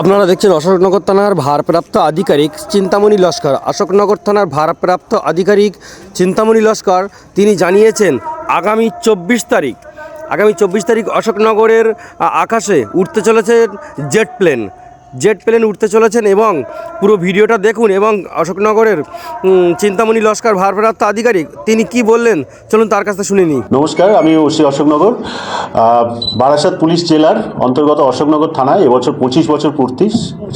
আপনারা দেখছেন অশোকনগর থানার ভারপ্রাপ্ত আধিকারিক চিন্তামণি লস্কর। অশোকনগর থানার ভারপ্রাপ্ত আধিকারিক চিন্তামণি লস্কর, তিনি জানিয়েছেন, আগামী চব্বিশ তারিখ, আগামী চব্বিশ তারিখ অশোকনগরের আকাশে উঠতে চলেছে জেট প্লেন। জেট প্লেন উঠতে চলেছেন এবং পুরো ভিডিওটা দেখুন এবং অশোকনগরের চিন্তামণি লস্কর ভারপ্রাপ্ত আধিকারিক, তিনি কি বললেন? চলুন তার কাছ শুনে নিই। নমস্কার, আমি ওসি অশোকনগর। বারাসাত পুলিশ জেলার অন্তর্গত অশোকনগর থানায় এবছর পঁচিশ বছর পূর্তি,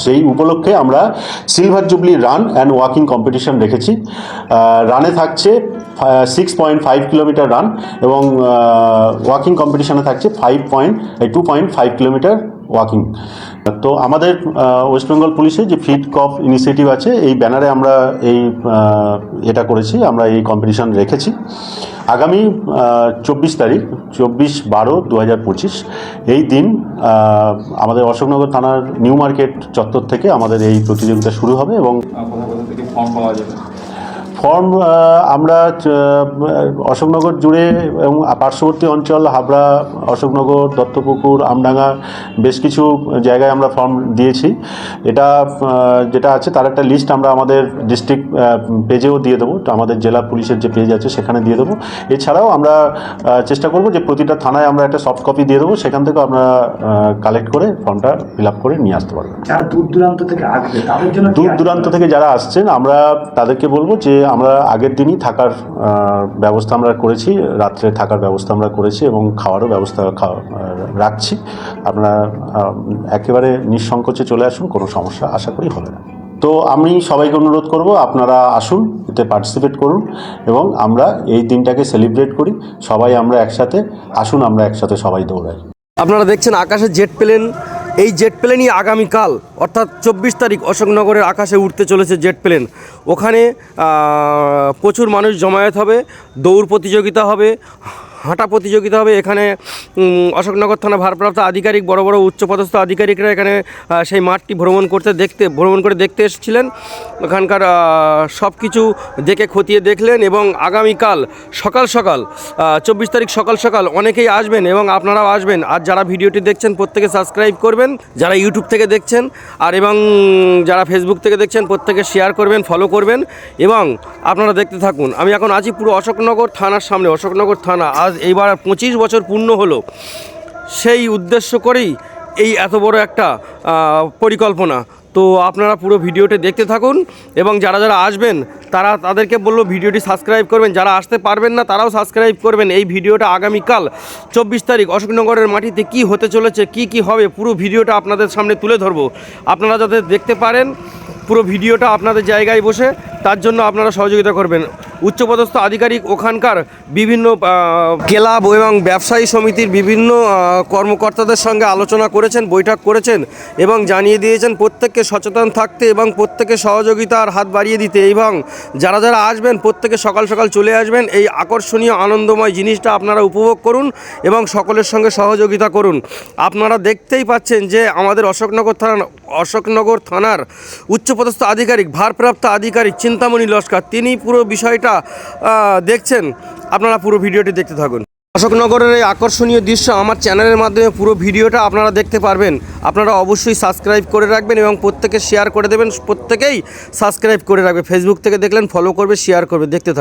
সেই উপলক্ষে আমরা silver jubilee run and walking competition রেখেছি। রানে থাকছে six point five kilometre run এবং ওয়াকিং কম্পিটিশনে থাকছে five point two point five kilometre walking তো আমাদের ওয়েস্ট বেঙ্গল পুলিশে যে ফিট কপ ইনিশিয়েটিভ আছে, এই ব্যানারে আমরা এই এটা করেছি, আমরা এই কম্পিটিশন রেখেছি। আগামী চব্বিশ তারিখ, চব্বিশ বারো দু হাজার পঁচিশ, এই দিন আমাদের অশোকনগর থানার নিউ মার্কেট চত্বর থেকে আমাদের এই প্রতিযোগিতা শুরু হবে এবং থেকে ফর্ম পাওয়া যাবে? ফর্ম আমরা অশোকনগর জুড়ে এবং পার্শ্ববর্তী অঞ্চল হাবড়া অশোকনগর দত্তপুকুর আমডাঙ্গা বেশ কিছু জায়গায় আমরা ফর্ম দিয়েছি। এটা যেটা আছে তার একটা লিস্ট আমরা আমাদের ডিস্ট্রিক্ট পেজেও দিয়ে দেবো। তো আমাদের জেলা পুলিশের যে পেজ আছে সেখানে দিয়ে দেবো। এছাড়াও আমরা চেষ্টা করব যে প্রতিটা থানায় আমরা একটা সফট কপি দিয়ে দেবো। সেখান থেকেও আমরা কালেক্ট করে ফর্মটা ফিল আপ করে নিয়ে আসতে পারবেন যারা দূর দূরান্ত থেকে আসবে দূর দূরান্ত থেকে যারা আসছেন আমরা তাদেরকে বলব যে আমরা আগের দিনই থাকার ব্যবস্থা আমরা করেছি, রাত্রে থাকার ব্যবস্থা আমরা করেছি এবং খাওয়ারও ব্যবস্থা রাখছি। আপনারা একেবারে নিঃসংকোচে চলে আসুন, কোনো সমস্যা আশা করি হবে না। তো আমি সবাইকে অনুরোধ করব, আপনারা আসুন, এতে পার্টিসিপেট করুন এবং আমরা এই দিনটাকে সেলিব্রেট করি। সবাই আমরা একসাথে, আসুন আমরা একসাথে সবাই দৌড়াই। আপনারা দেখছেন আকাশে জেট প্লেন এই জেট প্লেনই আগামীকাল, অর্থাৎ চব্বিশ তারিখ অশোকনগরের আকাশে উঠতে চলেছে জেট প্লেন ওখানে প্রচুর মানুষ জমায়েত হবে, দৌড় প্রতিযোগিতা হবে হাঁটা প্রতিযোগিতা হবে। এখানে অশোকনগর থানা ভারপ্রাপ্ত আধিকারিক, বড় বড় উচ্চপদস্থ আধিকারিকরা এখানে সেই মাঠটি ভ্রমণ করতে দেখতে, ভ্রমণ করে দেখতে এসেছিলেন। ওখানকার সব কিছু দেখে খতিয়ে দেখলেন এবং আগামীকাল সকাল সকাল চব্বিশ তারিখ সকাল সকাল অনেকেই আসবেন এবং আপনারাও আসবেন। আর যারা ভিডিওটি দেখছেন, প্রত্যেকে সাবস্ক্রাইব করবেন, যারা ইউটিউব থেকে দেখছেন, আর এবং যারা ফেসবুক থেকে দেখছেন, প্রত্যেকে শেয়ার করবেন, ফলো করবেন এবং আপনারা দেখতে থাকুন। আমি এখন আছি পুরো অশোকনগর থানার সামনে, অশোকনগর থানা, আজ এইবার পঁচিশ বছর পূর্ণ হলো। সেই উদ্দেশ্য করেই এই এত বড় একটা পরিকল্পনা। তো আপনারা পুরো ভিডিওটি দেখতে থাকুন এবং যারা যারা আসবেন, তারা তাদেরকে বলল ভিডিওটি সাবস্ক্রাইব করবেন। যারা আসতে পারবেন না, তারাও সাবস্ক্রাইব করবেন। এই ভিডিওটা আগামীকাল চব্বিশ তারিখ অশোকনগরের মাটিতে কি হতে চলেছে, কি কি হবে, পুরো ভিডিওটা আপনাদের সামনে তুলে ধরবো। আপনারা যাতে দেখতে পারেন, পুরো ভিডিওটা আপনাদের জায়গায় বসে তার জন্য আপনারা সহযোগিতা করবেন। উচ্চপদস্থ আধিকারিক ওখানকার বিভিন্ন ক্লাব এবং ব্যবসায়ী সমিতির বিভিন্ন কর্মকর্তাদের সঙ্গে আলোচনা করেছেন, বৈঠক করেছেন এবং জানিয়ে দিয়েছেন প্রত্যেককে সচেতন থাকতে এবং প্রত্যেকে সহযোগিতার হাত বাড়িয়ে দিতে এবং যারা যারা আসবেন প্রত্যেকে সকাল সকাল চলে আসবেন। এই আকর্ষণীয়, আনন্দময় জিনিসটা আপনারা উপভোগ করুন এবং সকলের সঙ্গে সহযোগিতা করুন। আপনারা দেখতেই পাচ্ছেন যে আমাদের অশোকনগর থানা, অশোকনগর থানার উচ্চপদস্থ আধিকারিক, ভারপ্রাপ্ত আধিকারিক চিন্তামণি লস্কর, তিনি পুরো বিষয়টা দেখছেন। আপনারা পুরো ভিডিওটি দেখতে থাকুন। অশোকনগরের এই আকর্ষণীয় দৃশ্য আমার চ্যানেলের মাধ্যমে পুরো ভিডিওটা আপনারা দেখতে পারবেন। আপনারা অবশ্যই সাবস্ক্রাইব করে রাখবেন এবং প্রত্যেকে শেয়ার করে দেবেন। প্রত্যেকেই সাবস্ক্রাইব করে রাখবে। ফেসবুক থেকে দেখলেন ফলো করবে শেয়ার করবে। দেখতে থাকুন।